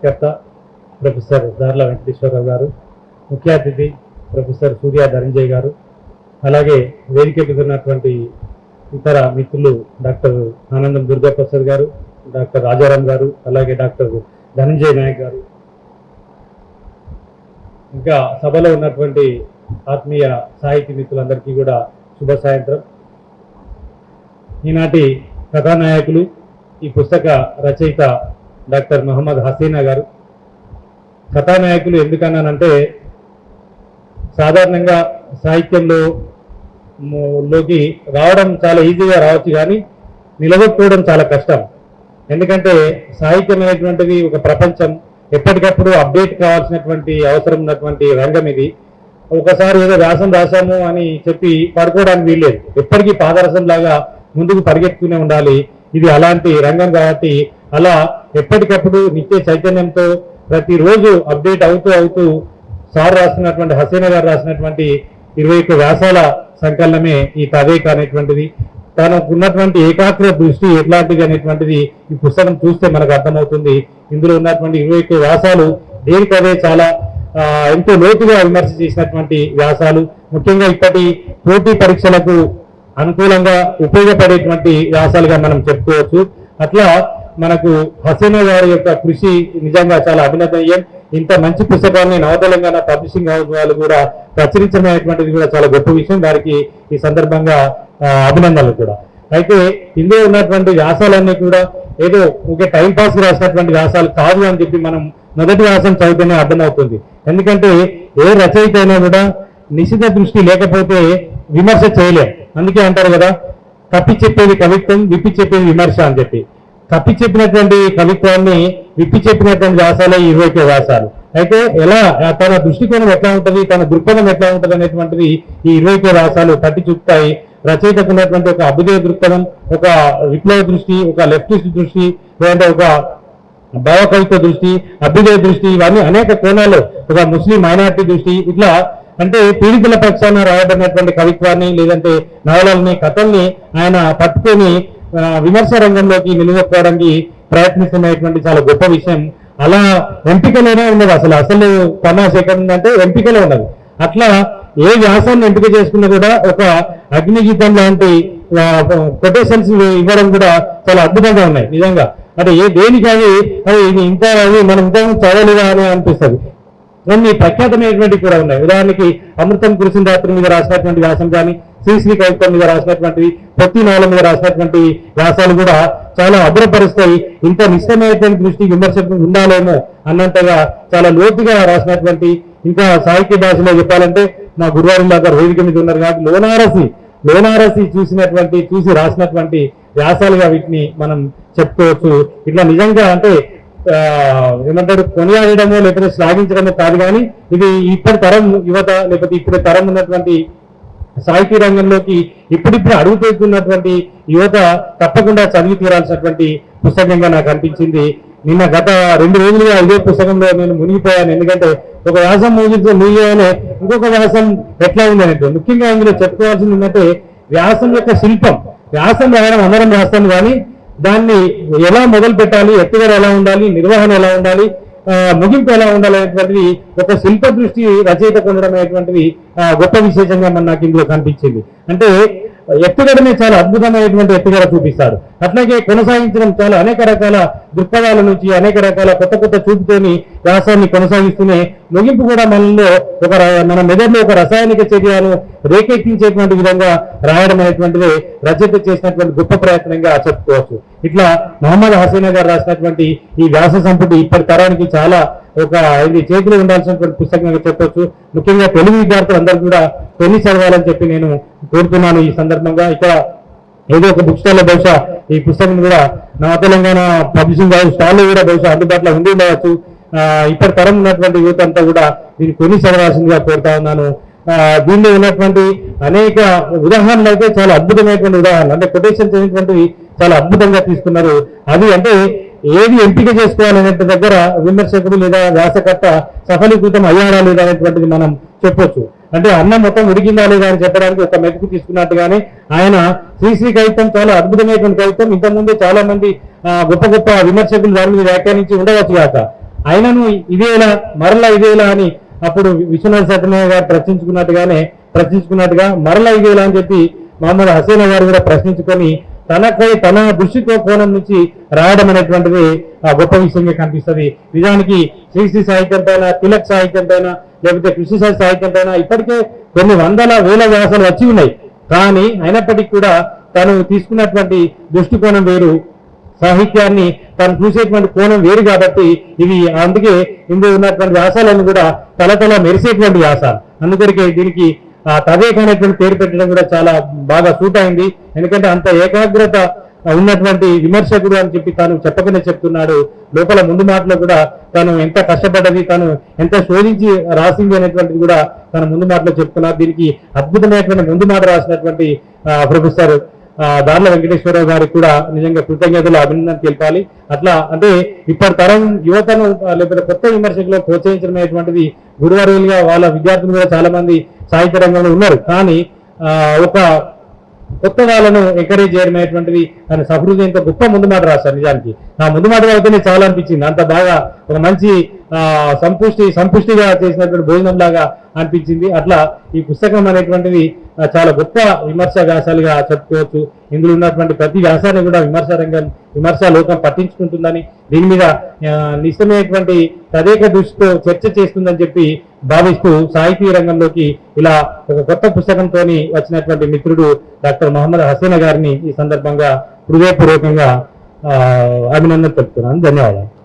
ఆవిష్కర్త ప్రొఫెసర్ దార్ల వెంకటేశ్వరరావు గారు ముఖ్య అతిథి ప్రొఫెసర్ సూర్య ధనంజయ్ గారు అలాగే వేదిక ఎదురున్నటువంటి ఇతర మిత్రులు డాక్టర్ ఆనందం దుర్గా ప్రసాద్ గారు డాక్టర్ రాజారాం గారు అలాగే డాక్టర్ ధనంజయ్ నాయక్ గారు. ఇంకా సభలో ఉన్నటువంటి ఆత్మీయ సాహితీ మిత్రులందరికీ కూడా శుభ సాయంత్రం. ఈనాటి కథానాయకులు ఈ పుస్తక రచయిత డాక్టర్ మహమ్మద్ హసీనా గారు. కథానాయకులు ఎందుకన్నానంటే సాధారణంగా సాహిత్యంలో లోకి రావడం చాలా ఈజీగా రావచ్చు కానీ నిలబెట్టుకోవడం చాలా కష్టం. ఎందుకంటే సాహిత్యం అనేటువంటిది ఒక ప్రపంచం. ఎప్పటికప్పుడు అప్డేట్ కావాల్సినటువంటి అవసరం ఉన్నటువంటి రంగం ఇది. ఒకసారి ఏదో వ్యాసం రాశాము అని చెప్పి పడుకోవడానికి వీల్లేదు. ఎప్పటికీ పాదరసం లాగా ముందుకు పరిగెత్తుకునే ఉండాలి. ఇది అలాంటి రంగం కాబట్టి అలా ఎప్పటికప్పుడు నిత్య చైతన్యంతో ప్రతిరోజు అప్డేట్ అవుతూ అవుతూ సార్ రాసినటువంటి హసీనా గారు రాసినటువంటి ఇరవై ఒక్క వ్యాసాల సంకలనమే ఈ తదేక అనేటువంటిది. తనకున్నటువంటి ఏకాగ్ర దృష్టి ఎట్లాంటిది అనేటువంటిది ఈ పుస్తకం చూస్తే మనకు అర్థమవుతుంది. ఇందులో ఉన్నటువంటి ఇరవై ఒక్క వ్యాసాలు దేనికదే చాలా ఎంతో లోతుగా విమర్శ చేసినటువంటి వ్యాసాలు. ముఖ్యంగా ఇప్పటి పోటీ పరీక్షలకు అనుకూలంగా ఉపయోగపడేటువంటి వ్యాసాలుగా మనం చెప్పుకోవచ్చు. అట్లా మనకు హసీనా గారి యొక్క కృషి నిజంగా చాలా అభినందనీయం. ఇంత మంచి పుస్తకాన్ని నవతెలంగాణ పబ్లిషింగ్ హౌస్ వాళ్ళు కూడా ప్రచురించమైనటువంటిది కూడా చాలా గొప్ప విషయం. వారికి ఈ సందర్భంగా అభినందనలు కూడా. అయితే ఇందులో ఉన్నటువంటి వ్యాసాలన్నీ కూడా ఏదో ఒక టైం పాస్ రాసినటువంటి వ్యాసాలు కాదు అని చెప్పి మనం మొదటి వ్యాసం చదివితేనే అర్థమవుతుంది. ఎందుకంటే ఏ రచయిత అయినా కూడా నిశ్చిత దృష్టి లేకపోతే విమర్శ చేయలేం. అందుకే అంటారు కదా కప్పి చెప్పేది కవిత్వం విప్పి చెప్పేది విమర్శ అని చెప్పి. కప్పి చెప్పినటువంటి కవిత్వాన్ని విప్పి చెప్పినటువంటి వ్యాసాలే ఇరవై వ్యాసాలు. అయితే ఎలా తన దృష్టికోణం ఎట్లా ఉంటుంది తన దృక్పథం ఎట్లా ఉంటుంది అనేటువంటిది ఈ ఇరవై వ్యాసాలు తట్టి చూపుతాయి. రచయితకు ఉన్నటువంటి ఒక అభ్యుదయ దృక్పథం ఒక విప్లవ దృష్టి ఒక లెఫ్టిస్ట్ దృష్టి లేదంటే ఒక భావకవిత్వ దృష్టి అభ్యుదయ దృష్టి ఇవన్నీ అనేక కోణాలు ఒక ముస్లిం మైనార్టీ దృష్టి ఇట్లా అంటే పీడితుల పక్షాన రాయబడినటువంటి కవిత్వాన్ని లేదంటే నవలల్ని కథల్ని ఆయన పట్టుకొని విమర్శ రంగంలోకి నిలదొక్కడానికి ప్రయత్నిస్తున్నటువంటి చాలా గొప్ప విషయం. అలా ఎంపికలోనే ఉన్నది అసలు. అసలు తమాష అంటే ఉందంటే ఎంపికలో ఉన్నది అట్లా ఏ వ్యాసాన్ని ఎంపిక చేసుకున్నా కూడా ఒక అగ్నిగీతం లాంటి కొటేషన్స్ ఇవ్వడం కూడా చాలా అద్భుతంగా ఉన్నాయి నిజంగా. అంటే ఏ దేనికి అది ఇది ఇంత అది మనం ఇంత చదవలేదా అని అనిపిస్తుంది. కొన్ని ప్రఖ్యాతమైనటువంటి కూడా ఉన్నాయి. ఉదాహరణకి అమృతం కురిసిన రాత్రి మీద రాసినటువంటి వ్యాసం కానీ శ్రీశ్రీ కవిత్వం మీద రాసినటువంటి ప్రతి నవల మీద రాసినటువంటి వ్యాసాలు కూడా చాలా అభ్రపరుస్తాయి. ఇంత నిశ్చయమైనటువంటి దృష్టి విమర్శకు ఉండాలేమో అన్నంతగా చాలా లోతుగా రాసినటువంటి ఇంకా సాహిత్య భాషలో చెప్పాలంటే నా గురువారం దాకా వేదిక మీద ఉన్నారు కాబట్టి లోనారసి లోనారసి చూసినటువంటి చూసి రాసినటువంటి వ్యాసాలుగా వీటిని మనం చెప్పుకోవచ్చు. ఇట్లా నిజంగా అంటే ఏమంటారు కొనియాడమో లేకపోతే శ్లాఘించడమో కాదు కానీ ఇది ఇప్పటి తరం యువత లేకపోతే ఇప్పుడు తరం ఉన్నటువంటి సాహితీ రంగంలోకి ఇప్పుడిప్పుడు అడుగుపెడుతున్నటువంటి యువత తప్పకుండా చదివి తీరాల్సినటువంటి పుస్తకంగా నాకు అనిపించింది. నిన్న గత రెండు రోజులుగా ఇదే పుస్తకంలో నేను మునిగిపోయాను. ఎందుకంటే ఒక వ్యాసం ముగిస్తే ముగియగానే ఇంకొక వ్యాసం ఎట్లా ఉంది ముఖ్యంగా ఇందులో చెప్పుకోవాల్సింది ఏంటంటే వ్యాసం యొక్క శిల్పం. వ్యాసం రాయడం అందరం రాస్తాం కానీ దాన్ని ఎలా మొదలు పెట్టాలి ఎత్తుగడ ఎలా ఉండాలి నిర్వహణ ఎలా ఉండాలి ముగింపు ఎలా ఉండాలి అనేటువంటిది ఒక శిల్ప దృష్టి రచయిత పొందడం అనేటువంటిది గొప్ప విశేషంగా మన నాకు ఇందులో కనిపించింది. అంటే ఎత్తుగడనే చాలా అద్భుతమైనటువంటి ఎత్తుగడ చూపిస్తారు. అట్లాగే కొనసాగించడం చాలా అనేక రకాల దృక్పథాల నుంచి అనేక రకాల కొత్త కొత్త చూపుతోని వ్యాసాన్ని కొనసాగిస్తూనే ముగింపు కూడా మనలో ఒక మన మెదడులో ఒక రసాయనిక చర్యను రేకెత్తించేటువంటి విధంగా రాయడం అనేటువంటిది రచయిత చేసినటువంటి గొప్ప ప్రయత్నంగా చెప్పుకోవచ్చు. ఇట్లా మహమ్మద్ హసీనా గారు రాసినటువంటి ఈ వ్యాస సంపుటి ఇప్పటి తరానికి చాలా ఒక ఇది చేతిలో ఉండాల్సినటువంటి పుస్తకంగా చెప్పొచ్చు. ముఖ్యంగా తెలుగు విద్యార్థులు అందరూ కూడా పెళ్ళి చదవాలని చెప్పి నేను కోరుతున్నాను ఈ సందర్భంగా. ఇక్కడ ఏదో ఒక బుక్ స్టాల్లో బహుశా ఈ పుస్తకం కూడా నా తెలంగాణ పబ్లిషింగ్ హౌస్ స్టాల్లో కూడా బహుశా అందుబాటులో ఉండి ఉండవచ్చు. ఇప్పటి తరం ఉన్నటువంటి యువత అంతా కూడా దీన్ని కొని చదవాల్సిందిగా కోరుతా ఉన్నాను. దీనిలో ఉన్నటువంటి అనేక ఉదాహరణలు అయితే చాలా అద్భుతమైనటువంటి ఉదాహరణలు అంటే కొటేషన్ అనేటువంటివి చాలా అద్భుతంగా తీసుకున్నారు. అది అంటే ఏది ఎంపిక చేసుకోవాలనే దగ్గర విమర్శకుడు లేదా వ్యాసకర్త సఫలీకృతం అయ్యారా లేదా అనేటువంటిది మనం చెప్పొచ్చు. అంటే అన్నం మొత్తం ఉడికిందా లేదా అని చెప్పడానికి ఒక మెతుకు తీసుకున్నట్టుగానే ఆయన శ్రీశ్రీ కవిత్వం చాలా అద్భుతమైనటువంటి కవిత్వం. ఇంతకుముందే చాలా మంది గొప్ప గొప్ప విమర్శకులు దాని మీద వ్యాఖ్యానించి ఉండవచ్చు కాక ఆయనను ఇదేలా మరలా ఇదేలా అని అప్పుడు విశ్వనాథ్ సత్యనారాయణ గారు ప్రశ్నించుకున్నట్టుగానే ప్రశ్నించుకున్నట్టుగా మరలా ఇదేలా అని చెప్పి మహమ్మద్ హసీనా గారు కూడా ప్రశ్నించుకొని తనకై తన దృష్టితో కోణం నుంచి రాయడం అనేటువంటిది ఆ గొప్ప విషయంగా కనిపిస్తుంది. నిజానికి శ్రీశ్రీ సాహిత్యం పైన తిలక్ సాహిత్యం పైన లేకపోతే కృష్ణశాస్త్ర సాహిత్యం పైన ఇప్పటికే కొన్ని వందల వేల వ్యాసాలు వచ్చి ఉన్నాయి. కానీ అయినప్పటికీ కూడా తను తీసుకున్నటువంటి దృష్టికోణం వేరు. సాహిత్యాన్ని తను చూసేటువంటి కోణం వేరు కాబట్టి ఇవి అందుకే ఇందులో ఉన్నటువంటి వ్యాసాలను కూడా తలతల మెరిసేటువంటి వ్యాసాలు. అందుకొరికే దీనికి ఆ అనేటువంటి పేరు పెట్టడం కూడా చాలా బాగా సూట్ అయింది. ఎందుకంటే అంత ఏకాగ్రత ఉన్నటువంటి విమర్శకుడు అని చెప్పి తాను చెప్పకనే చెప్తున్నాడు. లోపల ముందు మాటలో కూడా తాను ఎంత కష్టపడ్డది తాను ఎంత శోధించి రాసింది అనేటువంటిది కూడా తన ముందు మాటలో చెప్తున్నారు. దీనికి అద్భుతమైనటువంటి ముందు మాట రాసినటువంటి ప్రొఫెసర్ దార్ల వెంకటేశ్వరరావు గారికి కూడా నిజంగా కృతజ్ఞతలు అభినందన తెలిపాలి. అట్లా అంటే ఇప్పటి తరం యువతను లేకపోతే కొత్త విమర్శకులు ప్రోత్సహించడం అనేటువంటిది గురువారులుగా వాళ్ళ విద్యార్థులు కూడా చాలా మంది సాహిత్య రంగంలో ఉన్నారు. కానీ ఒక కొత్త వాళ్ళను ఎంకరేజ్ చేయడం అనేటువంటిది ఆయన సహృదయంతో గొప్ప ముందు మాట రాశారు నిజానికి. నా ముందు మాట అయితేనే చాలా అనిపించింది. అంత బాగా ఒక మంచి సంపుష్టి సంపుష్టిగా చేసినటువంటి భోజనం లాగా అనిపించింది. అట్లా ఈ పుస్తకం అనేటువంటిది చాలా గొప్ప విమర్శ వ్యాసాలుగా చెప్పుకోవచ్చు. ఇందులో ఉన్నటువంటి ప్రతి వ్యాసాన్ని కూడా విమర్శ రంగం విమర్శ లోకం పట్టించుకుంటుందని దీని మీద ఆ, నిశ్చయమైనటువంటి తదేక దృష్టితో చర్చ చేస్తుందని చెప్పి భావిస్తూ సాహితీ రంగంలోకి ఇలా ఒక కొత్త పుస్తకంతో వచ్చినటువంటి మిత్రుడు డాక్టర్ మహమ్మద్ హసీనా గారిని ఈ సందర్భంగా హృదయపూర్వకంగా ఆ, అభినందన తెలుపుతున్నాను. ధన్యవాదాలు.